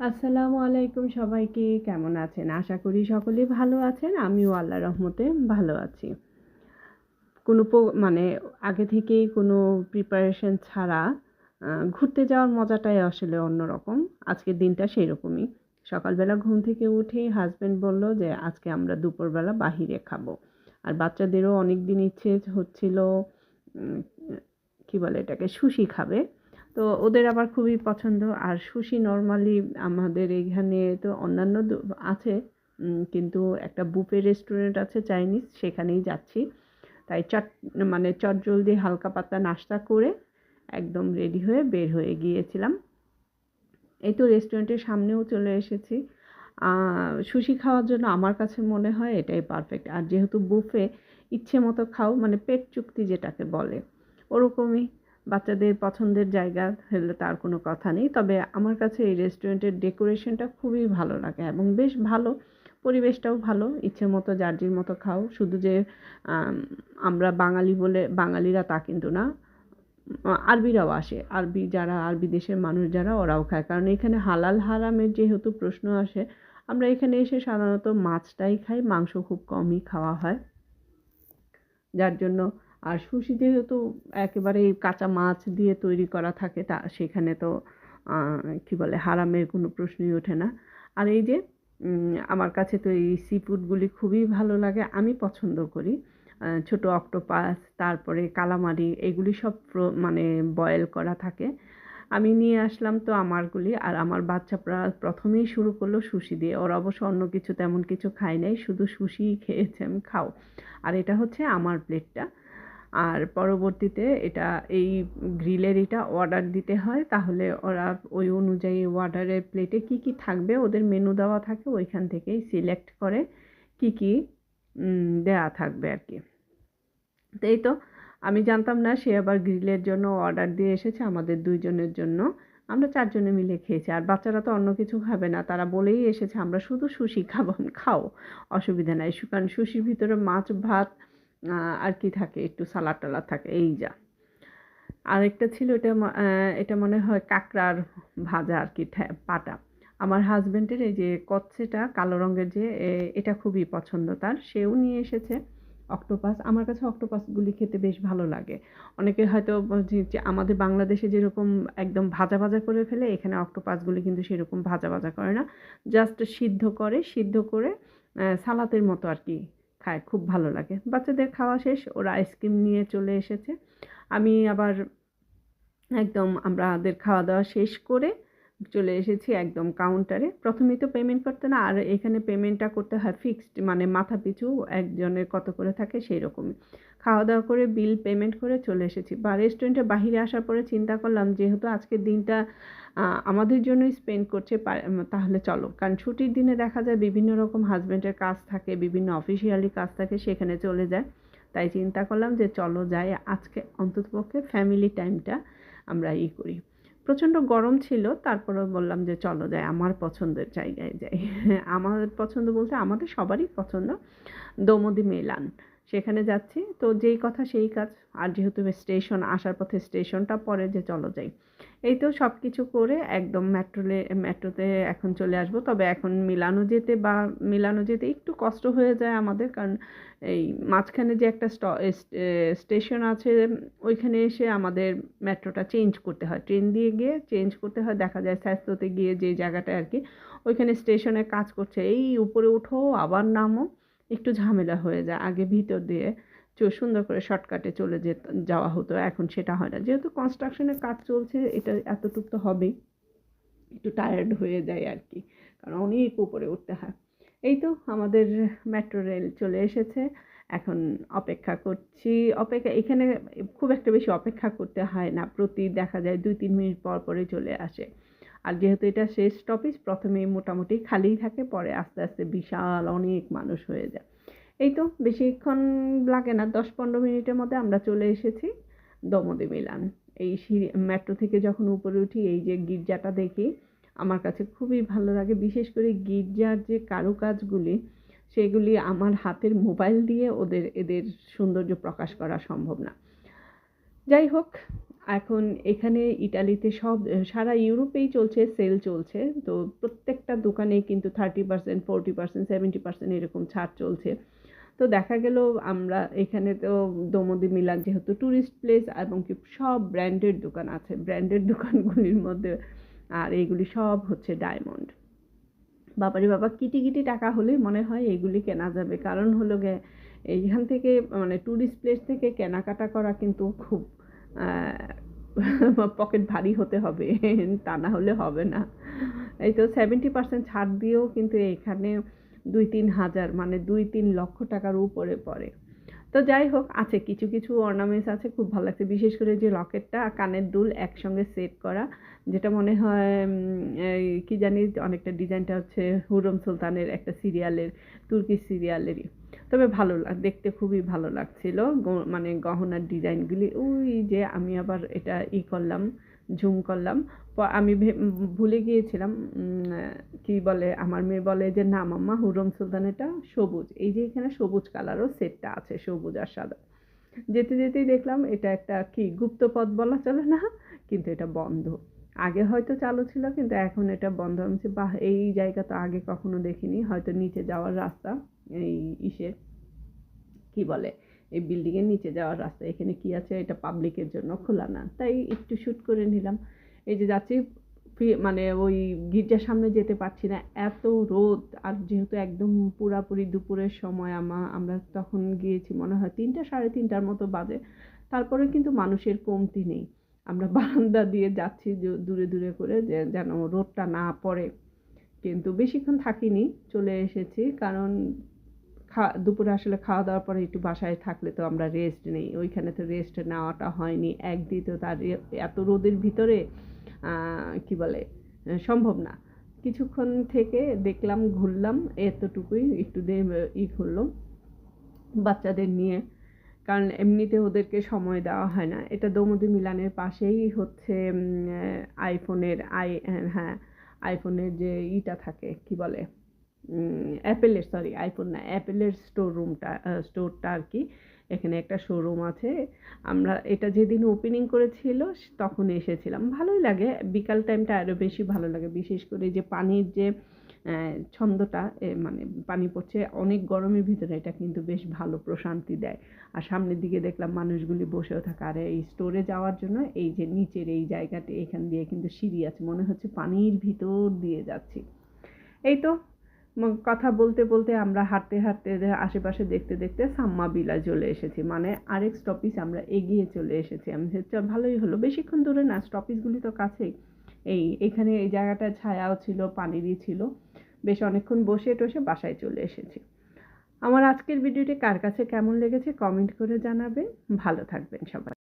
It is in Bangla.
আসসালামু আলাইকুম সবাইকে, কেমন আছেন? আশা করি সকলে ভালো আছেন, আমিও আল্লাহ রহমতে ভালো আছি। কোনো মানে আগে থেকেই কোনো প্রিপারেশন ছাড়া ঘুরতে যাওয়ার মজাটাই আসলে অন্যরকম। আজকের দিনটা সেই রকমই সকালবেলা ঘুম থেকে উঠে হাজব্যান্ড বলল যে, আজকে আমরা দুপুরবেলা বাহিরে খাব। আর বাচ্চাদেরও অনেক দিন ইচ্ছে হচ্ছিল কি বলে এটাকে, সুশি খাবে। তো ওদের আবার খুবই পছন্দ। আর সুশি নর্মালি আমাদের এইখানে তো অন্যান্য আছে কিন্তু একটা বুফে রেস্টুরেন্ট আছে চাইনিজ, সেখানেই যাচ্ছি। তাই চট মানে চট জলদি হালকা পাতলা নাস্তা করে একদম রেডি হয়ে বের হয়ে গিয়েছিলাম। এই তো রেস্টুরেন্টের সামনেও চলে এসেছি। সুশি খাওয়ার জন্য আমার কাছে মনে হয় এটাই পারফেক্ট। আর যেহেতু বুফে ইচ্ছে মতো খাও মানে পেট চুক্তি যেটাকে বলে, ওরকমই। বাচ্চাদের পছন্দের জায়গা হলে তার কোনো কথা নেই। তবে আমার কাছে এই রেস্টুরেন্টের ডেকোরেশনটা খুবই ভালো লাগে এবং বেশ ভালো, পরিবেশটাও ভালো। ইচ্ছে মতো জার্জির মতো খাও। শুধু যে আমরা বাঙালি বলে, বাঙালিরা তা কিন্তু না। আরবিরাও আসে। আরবি যারা, আরবি দেশের মানুষ যারা, ওরাও খায়। কারণ এখানে হালাল হারামের যেহেতু প্রশ্ন আসে, আমরা এখানে এসে সাধারণত মাছটাই খাই। মাংস খুব কমই খাওয়া হয়। যার জন্য আর সুশি যেহেতু একেবারে কাঁচা মাছ দিয়ে তৈরি করা থাকে, তা সেখানে তো কী বলে, হারামের কোনো প্রশ্নই ওঠে না। আর এই যে আমার কাছে তো এই সি ফুডগুলি খুবই ভালো লাগে, আমি পছন্দ করি। ছোট অক্টোপাস তারপরে কালামারি এগুলি সব মানে বয়েল করা থাকে। আমি নিয়ে আসলাম তো আমারগুলি, আর আমার বাচ্চা প্রথমেই শুরু করল সুশি দিয়ে। ওরা অবশ্য অন্য কিছু তেমন কিছু খায় নাই, শুধু সুশিই খেয়েছে, আমি খাও। আর এটা হচ্ছে আমার প্লেটটা আর পরবর্তীতে এটা, এই গ্রিলের এটা অর্ডার দিতে হয়, তাহলে ওরা ওই অনুযায়ী অর্ডারের প্লেটে কি কি থাকবে, ওদের মেনু দেওয়া থাকে, ওইখান থেকেই সিলেক্ট করে কি কি দেয়া থাকবে আর কি। তো এই তো, আমি জানতাম না, সে আবার গ্রিলের জন্য অর্ডার দিয়ে এসেছে, আমাদের দুইজনের জন্য। আমরা চারজনে মিলে খেয়েছি, আর বাচ্চারা তো অন্য কিছু খাবে না, তারা বলেই এসেছে, আমরা শুধু সুশি খাব, খাও। অসুবিধা নাই কারণ সুশির ভিতরে মাছ, ভাত আর কি থাকে, একটু সালাদ টালাদ থাকে, এই যা। আরেকটা ছিল এটা এটা মনে হয় কাঁকড়ার ভাজা আর কি পাটা। আমার হাজব্যান্ডের এই যে কচ্ছেটা, কালো রঙের যে এটা খুবই পছন্দ তার, সেও নিয়ে এসেছে অক্টোপাস। আমার কাছে অক্টোপাসগুলি খেতে বেশ ভালো লাগে। অনেকে হয়তো আমাদের বাংলাদেশে যেরকম একদম ভাজা ভাজা করে ফেলে, এখানে অক্টোপাসগুলি কিন্তু সেরকম ভাজা ভাজা করে না। জাস্ট সিদ্ধ করে সিদ্ধ করে সালাতের মতো আর কি খায়, খুব ভালো লাগে। বাচ্চাদের খাওয়া শেষ, ওরা আইসক্রিম নিয়ে চলে এসেছে। আমি আবার একদম আমাদের খাওয়া দাওয়া শেষ করে চলে এসেছি একদম কাউন্টারে প্রথমেই তো পেমেন্ট করতে না, আর এখানে পেমেন্টটা করতে হয় ফিক্সড মানে মাথা পিছু একজনের কত করে থাকে সেই রকমই খাওয়া দাওয়া করে বিল পেমেন্ট করে চলে এসেছি। বা রেস্টুরেন্টে বাহিরে আসার পরে চিন্তা করলাম, যেহেতু আজকের দিনটা আমাদের জন্যই স্পেন্ড করছে তাহলে চলো। কারণ ছুটির দিনে দেখা যায় বিভিন্ন রকম হাজব্যান্ডের কাজ থাকে, বিভিন্ন অফিসিয়ালি কাজ থাকে, সেখানে চলে যায়। তাই চিন্তা করলাম যে চলো যাই, আজকে অন্ততপক্ষে ফ্যামিলি টাইমটা আমরা ই করি। প্রচণ্ড গরম ছিল তারপরে বললাম যে, চলো যাই, আমার পছন্দের জায়গায় যাই। আমার পছন্দ বলতে আমাদের সবারই পছন্দ দোমদি মেলান। সেখানে যাচ্ছি। তো যেই কথা সেই কাজ। আর যেহেতু স্টেশন আসার পথে স্টেশনটা পরে যে চলো যাই। এই তো সব কিছু করে একদম মেট্রোলে মেট্রোতে এখন চলে আসব। তবে এখন মিলানো যেতে বা মিলানো যেতে একটু কষ্ট হয়ে যায় আমাদের। কারণ এই মাঝখানে যে একটা স্টেশন আছে, ওইখানে এসে আমাদের মেট্রোটা চেঞ্জ করতে হয়। ট্রেন দিয়ে গিয়ে চেঞ্জ করতে হয়। দেখা যায় স্বাস্থ্যতে গিয়ে যে জায়গাটা আর কি, ওইখানে স্টেশনে কাজ করছে। এই উপরে উঠো, আবার নামো। একটু ঝামেলা হয়ে যায়। আগে ভিতর দিয়ে সুন্দর করে শর্টকাটে চলে যে যাওয়া হতো। এখন সেটা হয় না। যেহেতু কনস্ট্রাকশনের কাজ চলছে, এটা এতটুকু তো হবেই। একটু টায়ার্ড হয়ে যায় আর কি কারণ অনেক উপরে উঠতে হয়। এই তো আমাদের মেট্রো রেল চলে এসেছে। এখন অপেক্ষা করছি। অপেক্ষা, এখানে খুব একটা বেশি অপেক্ষা করতে হয় না। প্রতি দেখা যায় দুই, তিন মিনিট পর পরে চলে আসে। আর যেহেতু এটা শেষ স্টপেজ প্রথমে মোটামুটি খালিই থাকে, পরে আস্তে আস্তে বিশাল অনেক মানুষ হয়ে যায়। এই তো, বেশিক্ষণ লাগে না দশ পনেরো মিনিটের মধ্যে আমরা চলে এসেছি দমদে মিলান। এই সিঁড়ি, মেট্রো থেকে যখন উপরে উঠি, এই যে গির্জাটা দেখি, আমার কাছে খুবই ভালো লাগে। বিশেষ করে গির্জার যে কারুকাজগুলি, সেগুলি আমার হাতের মোবাইল দিয়ে ওদের, এদের সৌন্দর্য প্রকাশ করা সম্ভব না। যাই হোক এখন এখানে ইটালিতে সব, সারা ইউরোপেই চলছে, সেল চলছে। তো প্রত্যেকটা দোকানেই কিন্তু thirty percent, forty percent, seventy percent এরকম ছাড় চলছে। তো দেখা গেল আমরা এখানে তো দমদি মিলান যেহেতু ট্যুরিস্ট প্লেস এবং কি সব ব্র্যান্ডেড দোকান আছে। ব্র্যান্ডেড দোকানগুলির মধ্যে আর এইগুলি সব হচ্ছে ডায়মন্ড বাবারি বাবা, কিটি কিটি টাকা হলে মনে হয় এগুলি কেনা যাবে। কারণ হলো এইখান থেকে মানে ট্যুরিস্ট প্লেস থেকে কেনাকাটা করা কিন্তু খুব পকেট ভারী হতে হবে, তা না হলে হবে না। এই তো সেভেন্টি পার্সেন্ট ছাড় দিয়েও কিন্তু এখানে দুই তিন হাজার মানে দুই তিন লক্ষ টাকার উপরে পড়ে। তো যাই হোক, আছে কিছু কিছু অর্নামেন্টস আছে খুব ভালো লাগছে। বিশেষ করে যে লকেটটা কানের দুল একসঙ্গে সেট করা, যেটা মনে হয় কি জানি অনেকটা ডিজাইনটা হচ্ছে হুরম সুলতানের একটা সিরিয়ালের তুর্কি সিরিয়ালেরই। তবে ভালো দেখতে খুবই ভালো লাগছিল। মানে গহনার ডিজাইনগুলি, ওই যে আমি আবার এটা ই করলাম। ঝুম করলাম। আমি ভুলে গিয়েছিলাম কি বলে, আমার মেয়ে বলে যে, না মাম্মা, হুরম সুলতানেরটা সবুজ। এই যে এখানে সবুজ কালারও সেটটা আছে, সবুজ আর সাদা। যেতে যেতেই দেখলাম এটা একটা কি গুপ্ত পথ বলা চলে না, কিন্তু এটা বন্ধ। আগে হয়তো চালু ছিল, কিন্তু এখন এটা বন্ধ। হচ্ছে বাহ, এই জায়গা তো আগে কখনো দেখিনি। হয়তো নিচে যাওয়ার রাস্তা, এই ইসে, কি বলে এই বিল্ডিংয়ের নিচে যাওয়ার রাস্তা। এখানে কি আছে? এটা পাবলিকের জন্য খোলা না। তাই একটু শ্যুট করে নিলাম। এই যে যাচ্ছি মানে ওই গির্জার সামনে যেতে পারছি না। এত রোদ। আর যেহেতু একদম পুরাপুরি দুপুরের সময় আমা, আমরা তখন গিয়েছি মনে হয় তিনটা, সাড়ে তিনটার মতো বাজে। তারপরে কিন্তু মানুষের কমতি নেই। আমরা বারান্দা দিয়ে যাচ্ছি দূরে দূরে করে যে যেন রোদটা না পড়ে। কিন্তু বেশিক্ষণ থাকিনি, চলে এসেছি। কারণ খা, দুপুরে আসলে খাওয়া দাওয়ার পরে একটু বাসায় থাকলে তো আমরা রেস্ট নেই। ওইখানে তো রেস্ট নেওয়াটা হয়নি। একদিন তো তার এত রোদের ভিতরে কি বলে সম্ভব না। কিছুক্ষণ থেকে দেখলাম, ঘুরলাম, এতটুকুই একটু দে, ই করল বাচ্চাদের নিয়ে। কারণ এমনিতে ওদেরকে সময় দেওয়া হয় না। এটা দৌমদি মিলানের পাশেই হচ্ছে আইফোনের আই হ্যাঁ আইফোনের যে ইটা থাকে, কি বলে অ্যাপেলের সরি আইফোন না অ্যাপেলের স্টোর রুমটা স্টোরটা আর কি। এখানে একটা শোরুম আছে। আমরা এটা যেদিন ওপেনিং করেছিল, তখন এসেছিলাম। ভালোই লাগে। বিকাল টাইমটা আরও বেশি ভালো লাগে। বিশেষ করে যে পানির যে ছন্দটা মানে পানি পড়ছে, অনেক গরমের ভিতরে এটা কিন্তু বেশ ভালো প্রশান্তি দেয়। আর সামনের দিকে দেখলাম মানুষগুলি বসেও থাকে। আর এই স্টোরে যাওয়ার জন্য এই যে নিচের এই জায়গাটি, এখান দিয়ে কিন্তু সিঁড়ি আছে। মনে হচ্ছে পানির ভিতর দিয়ে যাচ্ছি। এই তো কথা বলতে বলতে আমরা হাঁটতে হাঁটতে আশেপাশে দেখতে দেখতে সাম্মা বিলা চলে এসেছি। মানে আরেক স্টপিস আমরা এগিয়ে চলে এসেছি। আমি ভালোই হলো। বেশিক্ষণ দূরে না স্টপিসগুলি তো কাছেই। এই, এখানে এই জায়গাটা ছায়াও ছিল, পানিরই ছিল। বেশ অনেকক্ষণ বসে টসে বাসায় চলে এসেছি। আমার আজকের ভিডিওটি কার কাছে কেমন লেগেছে কমেন্ট করে জানাবে ভালো থাকবেন সবাই।